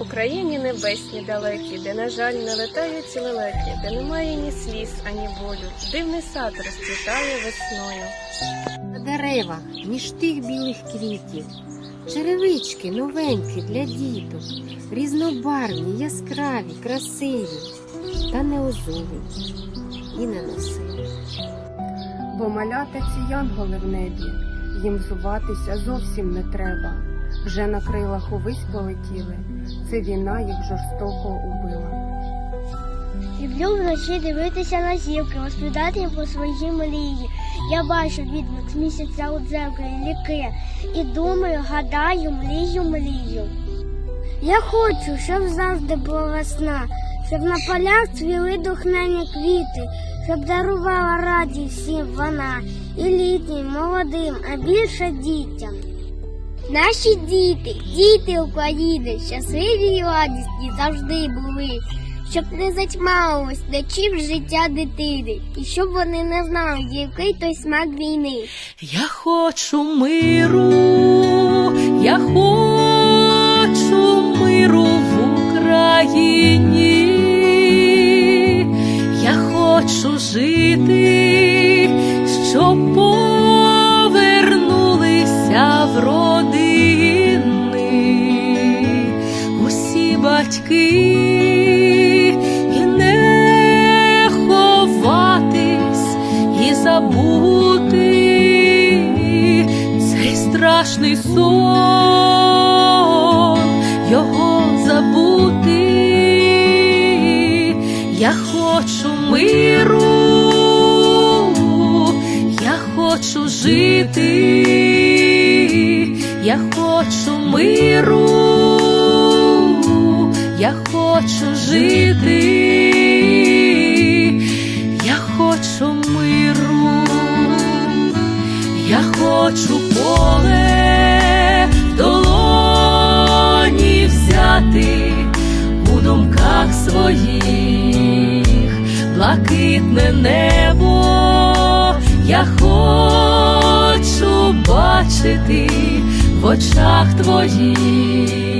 У країні небесні далекі, де, на жаль, не летають лелеки, де немає ні сліз, ані болю. Дивний сад розцвітає весною. На деревах, між тих білих квітів, черевички новенькі для діток, різнобарвні, яскраві, красиві, та не і не носиві. Бо малята ці янголи в небі, їм взуватися зовсім не треба. Вже на крилах увесь полетіли, це війна їх жорстоко убила. Люблю вночі дивитися на зірки, розповідати про свої мрії. Я бачу відблик з місяця у дзеркалі ліки і думаю, гадаю, мрію, мрію. Я хочу, щоб завжди була весна, щоб на полях цвіли духняні квіти, щоб дарувала радість всім вона і літнім, молодим, а більше дітям. Наші діти, діти України, щасливі і радісні завжди були, щоб не затьмалилось ночів життя дитини, і щоб вони не знали, який той смак війни. Я хочу миру, я хочу миру в Україні, я хочу жити, батьки. І не ховатись, і забути цей страшний сон, його забути. Я хочу миру, я хочу жити, я хочу миру, я хочу жити, я хочу миру. Я хочу поле в долоні взяти у думках своїх, блакитне небо, я хочу бачити в очах твоїх